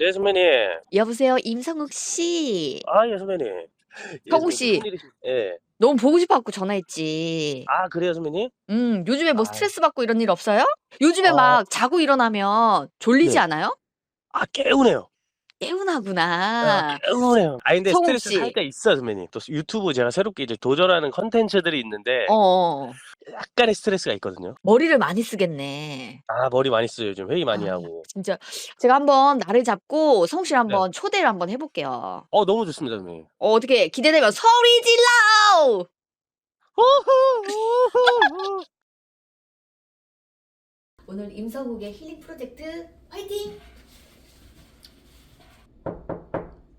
네, 선배님. 여보세요, 임성욱 씨. 아, 예, 선배님. 예, 성욱 선배님, 씨. 무슨 예. 너무 보고 싶어갖고 전화했지. 아, 그래요, 선배님? 음, 요즘에 뭐 아유. 스트레스 받고 이런 일 없어요? 요즘에 어. 막 자고 일어나면 졸리지 네. 않아요? 아, 개운해요. 개운하구나. 아, 개운해요. 아, 근데 성욱 스트레스 씨. 살짝 있어요, 선배님. 또 유튜브 제가 새롭게 이제 도전하는 컨텐츠들이 있는데 어, 어. 약간의 스트레스가 있거든요. 머리를 많이 쓰겠네. 아, 머리 많이 써요, 요즘. 회의 많이 아. 하고. 진짜 제가 한번 날을 잡고 성욱 씨를 네. 한번 초대를 한번 해볼게요. 어, 너무 좋습니다, 선배님. 어, 어떻게 기대되면 소리 질러! 오늘 임성욱의 힐링 프로젝트 화이팅!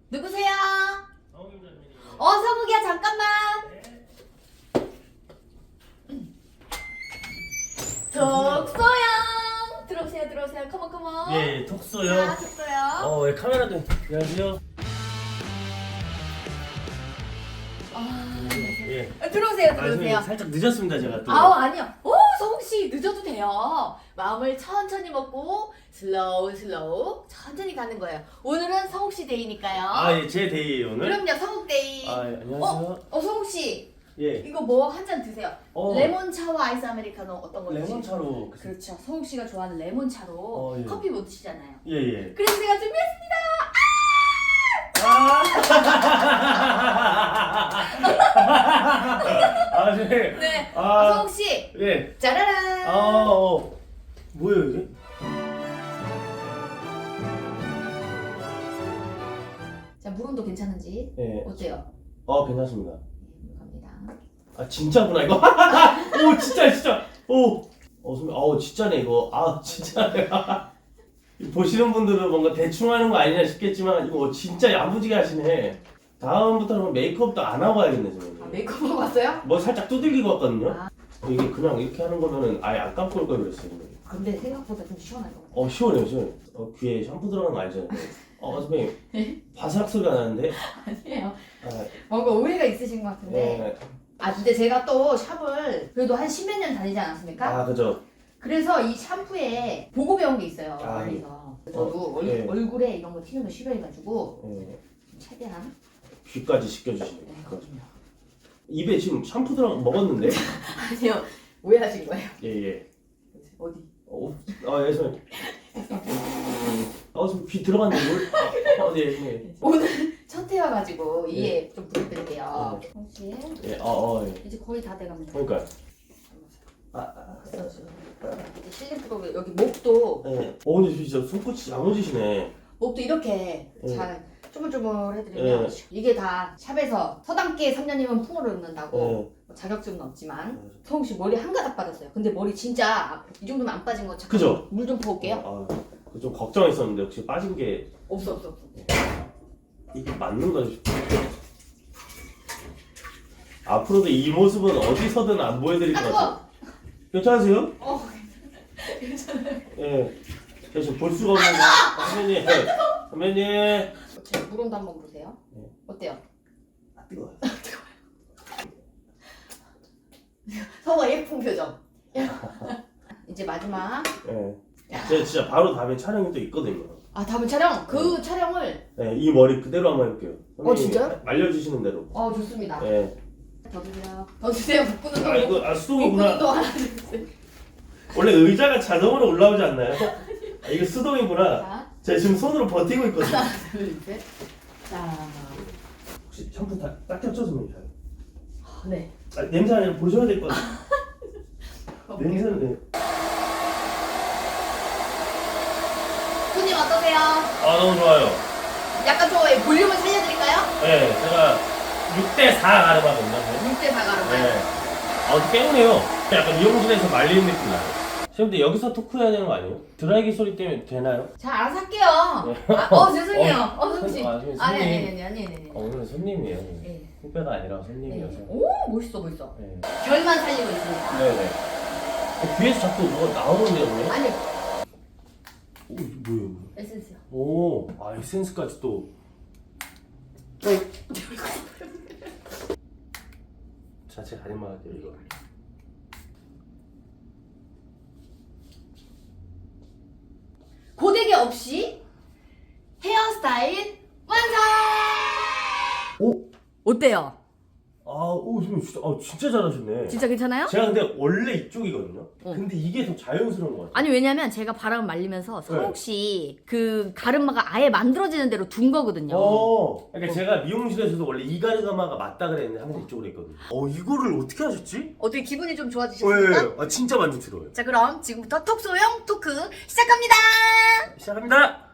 누구세요? 어, 성욱이야 잠깐만. 독소영 들어오세요, 들어오세요. 컴온, 컴온. 예, 자, 톡소요. 독소영. 어, 예, 카메라도. 안녕하세요. 아, 네. 예. 아, 들어오세요, 아, 들어오세요. 살짝 늦었습니다, 제가 또. 아우 아니요. 오 성욱 씨 늦어도 돼요. 마음을 천천히 먹고 슬로우 슬로우 천천히 가는 거예요. 오늘은 성욱 씨 데이니까요. 아, 예, 제 데이예요, 오늘. 그럼요 성욱 데이. 아, 예, 안녕하세요. 어 성욱 씨 예. 이거 뭐 한 잔 드세요. 어, 레몬 차와 아이스 아메리카노 어떤 거? 레몬차로. 그렇죠. 성욱 씨가 좋아하는 레몬 차로 어, 예. 커피 못 드시잖아요. 예, 예. 그래서 제가 준비했습니다. 아, 네. 네. 아, 성욱 씨 예. 짜라란. 아, 어. 뭐예요, 이게? 자 물온도 괜찮은지 예. 어때요? 아, 괜찮습니다. 네, 물 갑니다. 아, 진짜구나, 이거. 오, 진짜, 진짜. 오. 어, 선배, 아우, 진짜네, 이거. 아, 진짜네. 보시는 분들은 뭔가 대충 하는 거 아니냐 싶겠지만, 이거 진짜 야무지게 하시네. 다음부터는 메이크업도 안 하고 와야겠네, 선배님. 아, 메이크업 하고 왔어요? 뭐 살짝 두들기고 왔거든요. 아. 이게 그냥 이렇게 하는 거면은 아예 안 감고 올 걸 그랬어요. 근데 생각보다 좀 시원할 것 같아요. 어 시원해요 시원해. 어, 귀에 샴푸 들어가는 거 알잖아요. 어 선배님 네? 바삭 소리가 나는데. 아니에요. 아, 뭔가 오해가 있으신 것 같은데. 예. 아 근데 제가 또 샵을 그래도 한 십몇 년 다니지 않았습니까? 아 그죠. 그래서 이 샴푸에 보고 배운 게 있어요. 아, 멀리서. 저도 어, 얼, 예. 얼굴에 이런 거 튀는 거 싫어해가지고 예. 최대한. 귀까지 씻겨주시네. 네, 그거. 그럼요. 입에 지금 샴푸 들어 먹었는데. 아니요 오해하신 거예요. 예예. 어디? 어, 아 예, 선배님. 어, 선배님 귀 들어갔는데 뭘? 어, 어, 네, 선배님. 오늘 첫 회여가지고 예. 이해 좀 부탁드릴게요. 네. 혹시 예, 어, 어, 예. 이제 거의 다 돼갑니다. 그러니까. 아, 아, 그래서 이제 실링 프로 여기 목도 예. 어, 근데 진짜 손끝이 야무지시네. 목도 이렇게 예. 잘 쪼물쪼물 해드리면 이게 다 샵에서 서당계 3년이면 풍어를 읊는다고 예. 뭐 자격증은 없지만 성욱 씨 머리 한 가닥 빠졌어요. 근데 머리 진짜 이 정도면 안 빠진 거 잠깐 그죠? 물좀 부을게요. 아, 그좀 걱정했었는데 혹시 빠진 게 없어 없어 없어. 이게 맞는 거지? 앞으로도 이 모습은 어디서든 안 보여드릴 것 아 같아요. 괜찮으세요? 어 괜찮아요. 예. 지금 볼 수가 없는데. 선배님, 선배님. 제가 물 온도 한번 보세요. 네. 어때요? 아, 뜨거워요. 성우가 예쁜 표정. 이제 마지막. 예. 제가 진짜 바로 다음에 촬영이 또 있거든요. 아 다음 촬영 그 촬영을 예, 이 머리 그대로 한번 해볼게요. 어, 진짜요? 말려주시는 대로. 어 좋습니다. 예. 더 주세요. 더 주세요. 묶는 아, 거. 이거, 아, 수동이구나. 묶는 거 하나 주세요. 원래 의자가 자동으로 올라오지 않나요? 아, 이게 수동이구나. 자 제가 지금 손으로 버티고 있거든요. 하나 둘 셋. 자. 혹시 샴푸 다 닦였죠, 선배님? 네. 아, 냄새 아니라 보셔야 될 것 같아요. 냄새는 네. 손님 어떠세요? 아 너무 좋아요. 약간 좀 볼륨을 살려드릴까요? 네, 제가 6대 4 가름하거든요. 6대 4 가로 네. 아, 깨우네요. 약간 미용실에서 말리는 느낌 나요. 선생님들 여기서 토크해야 되는 거 아니에요? 드라이기 소리 때문에 되나요? 자 알아서 할게요. 아, 어 죄송해요. 어, 손- 손님. 아, 손님. 아니 아니 아니 아니 아니. 어, 오늘은 손님이에요. 네. 후배가 아니라 네. 손님이어서. 오 멋있어 멋있어. 네. 결만 살리고 있습니다. 네네. 어, 뒤에서 자꾸 뭐가 나오는데요, 오늘? 아니 오, 이게 뭐예요? 에센스요. 오, 아, 에센스까지 또. 자체 가림막 할게요, 이거. 고데기 없이 헤어 스타일 완성! 오? 어때요? 아, 오, 선생님 진짜, 아, 진짜 잘하셨네. 진짜 괜찮아요? 제가 근데 원래 이쪽이거든요. 어. 근데 이게 더 자연스러운 것 같아요. 아니 왜냐면 제가 바람 말리면서 성욱 씨 그 가르마가 아예 만들어지는 대로 둔 거거든요. 어, 그러니까 제가 미용실에서도 원래 이 가르마가 맞다 그랬는데 항상 이쪽으로 했거든요. 어, 이거를 어떻게 하셨지? 어떻게 기분이 좀 어, 예, 좋아지셨습니까? 예. 아, 진짜 만족스러워요. 자 그럼 지금부터 톡소형 토크 시작합니다. 시작합니다.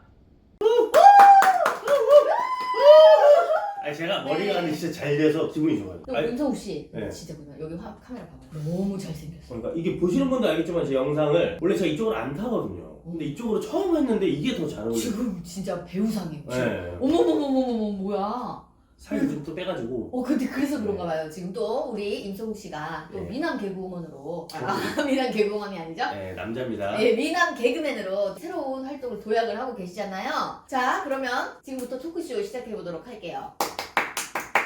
아니 제가 머리가 네. 진짜 잘 돼서 기분이 좋아요. 또 아니, 윤성우 씨 네. 진짜 그냥 여기 화, 카메라 봐봐. 너무 잘생겼어. 그러니까 이게 보시는 분도 알겠지만 제 영상을 원래 제가 이쪽으로 안 타거든요. 근데 이쪽으로 처음 했는데 이게 더 잘 어울려요. 지금 진짜 배우상이에요. 네. 어머머머머머머 뭐야? 살좀또 빼가지고. 어 근데 그래서 그런가 봐요. 지금 또 우리 임성욱 씨가 또 네. 미남 개그우먼으로 아 미남 개그우먼이 아니죠? 네, 남자입니다. 네, 미남 개그맨으로 새로운 활동을 도약을 하고 계시잖아요. 자, 그러면 지금부터 토크쇼 시작해 보도록 할게요.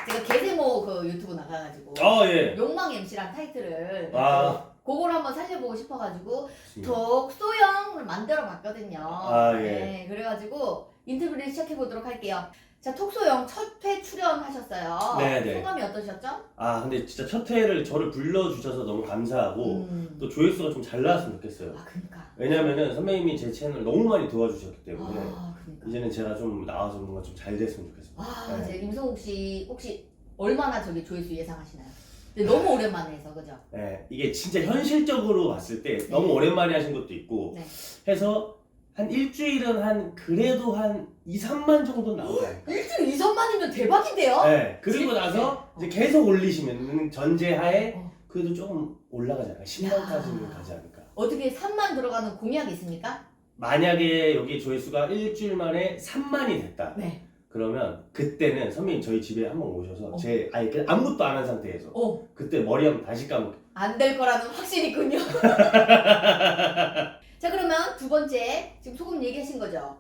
제가 개세모 그 유튜브 나가가지고 어, 예. 욕망 MC란 타이틀을 아. 그걸 한번 살려보고 싶어가지고 톡소형을 만들어 봤거든요. 아, 예. 네, 그래가지고 인터뷰를 시작해 보도록 할게요. 자, 톡소형 첫 회 출연하셨어요. 네, 네. 소감이 어떠셨죠? 아, 근데 진짜 첫 회를 저를 불러주셔서 너무 감사하고 음. 또 조회수가 좀 잘 나왔으면 좋겠어요. 아, 그니까. 왜냐면은 선배님이 제 채널 너무 많이 도와주셨기 때문에 아, 그니까. 이제는 제가 좀 나와서 뭔가 좀 잘 됐으면 좋겠습니다. 아, 네. 이제 임성욱 씨 혹시 얼마나 저기 조회수 예상하시나요? 근데 너무 오랜만에 해서 그죠? 네, 이게 진짜 현실적으로 봤을 때 너무 네. 오랜만에 하신 것도 있고 네. 해서 한 일주일은 한 그래도 한 2, 3만 정도 않을까? 일주일 2, 3만이면 대박인데요? 네, 그리고 진- 나서 네. 이제 계속 올리시면 전제하에 어. 그래도 조금 올라가지 않을까? 10만까지는 야. 가지 않을까? 어떻게 3만 들어가는 공약이 있습니까? 만약에 여기 조회수가 일주일 만에 3만이 됐다. 네. 그러면 그때는 선배님 저희 집에 한번 오셔서 어. 제 아예 그냥 아무것도 안 한 상태에서 어, 그때 머리 한번 다시 감을게요. 안될 거라는 확신이 있군요. 자, 그러면 두 번째, 지금 소금 얘기하신 거죠?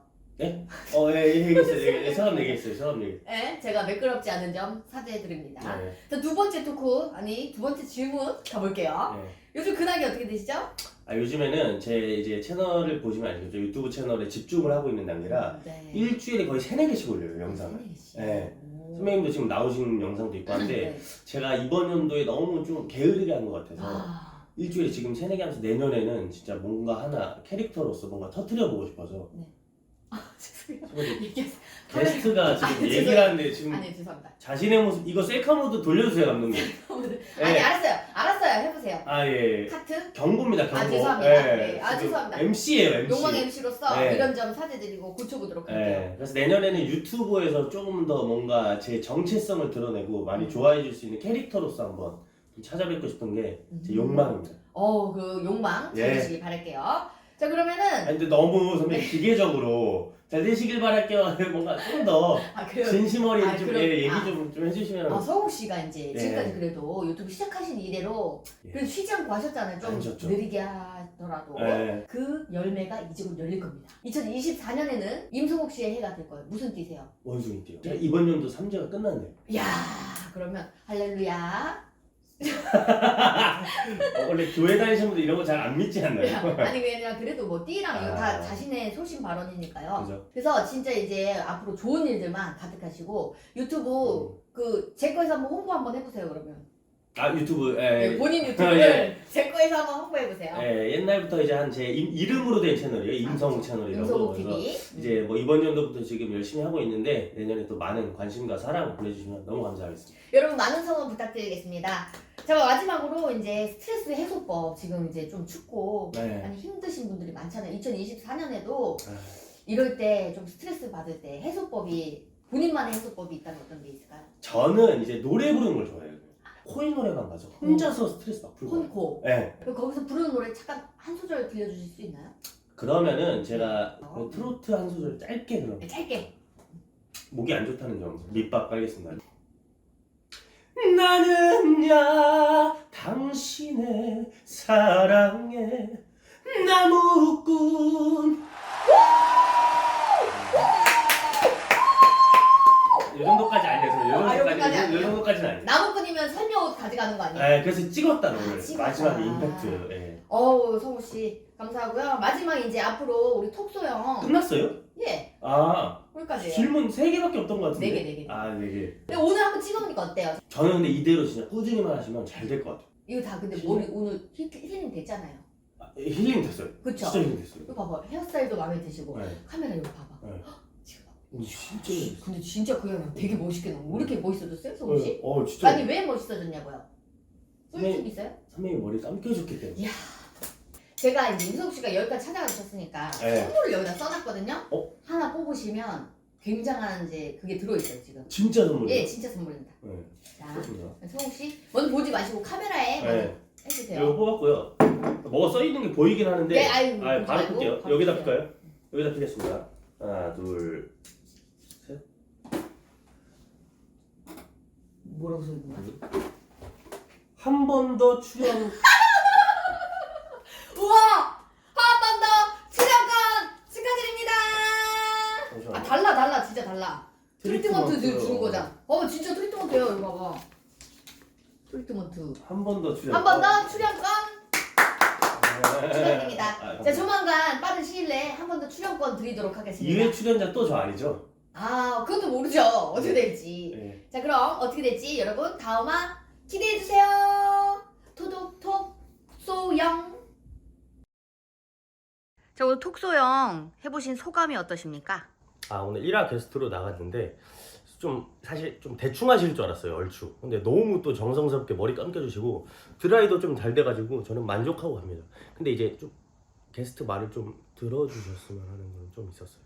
어, 예, 예, 얘기했어요. 예, 예, 처음 얘기했어요. 처음 얘기. 네, 제가 매끄럽지 않은 점 사죄해드립니다. 네. 자, 두 번째 토크, 아니, 두 번째 질문 가볼게요. 네. 요즘 근황이 어떻게 되시죠? 아, 요즘에는 제 이제 채널을 보시면 아시겠죠. 유튜브 채널에 집중을 하고 있는 단계라 네. 일주일에 거의 세네 개씩 올려요, 영상을. 네. 오. 선배님도 지금 나오신 영상도 있고 한데 네. 제가 이번 연도에 너무 좀 게으르게 한 것 같아서 아, 일주일에 지금 세네 개 하면서 내년에는 진짜 뭔가 하나 캐릭터로서 뭔가 터트려 보고 싶어서 죄송해요. 얘기하세요. 게스트가 지금 아니, 얘기를. 하는데 지금 아니, 죄송합니다. 자신의 모습 이거 셀카 모드 돌려주세요 감독님. 아니, 네. 알았어요. 알았어요. 해보세요. 아 예. 카트? 경고입니다 경고. 아, 죄송합니다. 네. 아, 죄송합니다. MC예요 MC. 욕망 MC로서 네. 이런 점 사죄드리고 고쳐보도록 할게요. 네, 그래서 내년에는 유튜브에서 조금 더 뭔가 제 정체성을 드러내고 많이 음. 좋아해 줄 수 있는 캐릭터로서 한번 좀 찾아뵙고 싶은 게 제 음. 욕망입니다. 어, 그 욕망 잘 예. 바랄게요. 자, 그러면은 아니, 근데 너무 선배 네. 기계적으로 잘 되시길 바랄게요. 뭔가 좀 더 아, 그래요. 진심 어린 아, 좀 그럼- 예, 얘기 아. 좀, 좀 해주시면 아, 서욱 씨가 이제 예. 지금까지 그래도 유튜브 시작하신 이래로 예. 그래도 쉬지 않고 하셨잖아요. 좀 하셨죠. 느리게 하더라도 예. 그 열매가 이제 곧 열릴 겁니다. 2024년에는 임성욱 씨의 해가 될 거예요. 무슨 띠세요? 원숭이 띠요. 이번 연도 3제가 끝났네요. 야 그러면 할렐루야. 어, 원래 교회 다니시는 분들 이런 거 잘 안 믿지 않나요? 아니 왜냐 그래도 뭐 띠랑 이거 다 아. 자신의 소신 발언이니까요. 그죠? 그래서 진짜 이제 앞으로 좋은 일들만 가득하시고 유튜브 음. 그제 거에서 한번 홍보 한번 해보세요 그러면 아 유튜브 네, 예. 본인 유튜브를 예. 제 거에서 한번 홍보해 보세요. 예, 옛날부터 이제 한 제 이름으로 된 채널이에요. 임성욱 채널이라고. 임성욱 그래서 TV. 이제 뭐 이번 연도부터 지금 열심히 하고 있는데 내년에 또 많은 관심과 사랑 보내주시면 너무 감사하겠습니다. 여러분 많은 성원 부탁드리겠습니다. 자 마지막으로 이제 스트레스 해소법 지금 이제 좀 춥고 네. 많이 힘드신 분들이 많잖아요. 2024년에도 아, 이럴 때 좀 스트레스 받을 때 해소법이 본인만의 해소법이 있다면 어떤 게 있을까요? 저는 이제 노래 부르는 걸 좋아해요. 코인 노래방 가서 혼자서 스트레스 막 풀고. 혼코. 네. 그럼 거기서 부르는 노래 잠깐 한 소절 들려주실 수 있나요? 그러면은 제가 어. 그 트로트 한 소절 짧게 그럼 네, 짧게. 목이 안 좋다는 점 밑밥 깔겠습니다. 나는야 당신의 사랑에 나무꾼 이 정도까지 아니에요. 이 아, 정도까지 이 아니에요? 정도까지는 아니에요. 나무꾼이면 설명옷 가져가는 거 아니에요? 네, 그래서 찍었다 오늘 아, 찍었다. 마지막에 임팩트. 예. 어우 성우 씨 감사하고요. 마지막 이제 앞으로 우리 톡소 형 끝났어요? 예 아, 거기까지예요. 질문 3개밖에 없던 것 같은데. 네 개, 네 개. 아, 4개. 근데 오늘 한번 찍어보니까 어때요? 저는 근데 이대로 진짜 꾸준히만 하시면 잘 될 것 같아요. 이거 다 근데 힐- 머리 오늘 힐, 힐링 됐잖아요. 아, 힐링 됐어요. 그쵸? 진짜 힐링 됐어요. 이거 봐봐 헤어스타일도 마음에 드시고 네. 카메라 이거 봐봐. 네. 오, 진짜 됐어요. 근데 진짜 그 형은 되게 멋있게 나와. 왜 이렇게 멋있어졌어요, 성우 씨? 어, 어, 진짜. 아니 왜 멋있어졌냐고요? 꿀팁 있어요? 선배님 머리 감겨줬기 때문에. 제가 이제 임성욱 씨가 여기까지 찾아가셨으니까 네. 선물을 여기다 써놨거든요. 어? 하나 뽑으시면 굉장한 이제 그게 들어있어요 지금. 진짜 선물이에요. 예, 진짜 선물입니다. 네. 자. 성욱 씨 먼저 보지 마시고 카메라에 먼저 네. 해주세요. 이거 뽑았고요. 뭐가 써 있는 게 보이긴 하는데. 네, 아유, 아, 보지 바로 말고. 바로 여기다 보세요. 볼까요? 여기다 피겠습니다. 하나, 둘, 뭐라고 써 있는 거야? 한 번 더 출연. 우와! 한번더 출연권 축하드립니다. 잠시만요. 아 달라 달라 진짜 달라. 트리트먼트 트리트먼트. 주는 거잖아. 어 진짜 트리트먼트예요 이거 봐봐. 트리트먼트. 한 번 더 출연. 한 번 더 출연권 축하드립니다. 아, 자 감사합니다. 조만간 빠른 시일 내에 한 번 더 출연권 드리도록 하겠습니다. 2회 출연자 또 저 아니죠? 아 그것도 모르죠 어떻게 될지. 네. 자 그럼 어떻게 될지 여러분 다음화 기대해 주세요. 토독톡 소영. 자 오늘 톡소영 해보신 소감이 어떠십니까? 아 오늘 1화 게스트로 나갔는데 좀 사실 좀 대충 하실 줄 알았어요 얼추 근데 너무 또 정성스럽게 머리 감겨주시고 드라이도 좀 잘 돼가지고 저는 만족하고 갑니다 근데 이제 좀 게스트 말을 좀 들어주셨으면 하는 건 좀 있었어요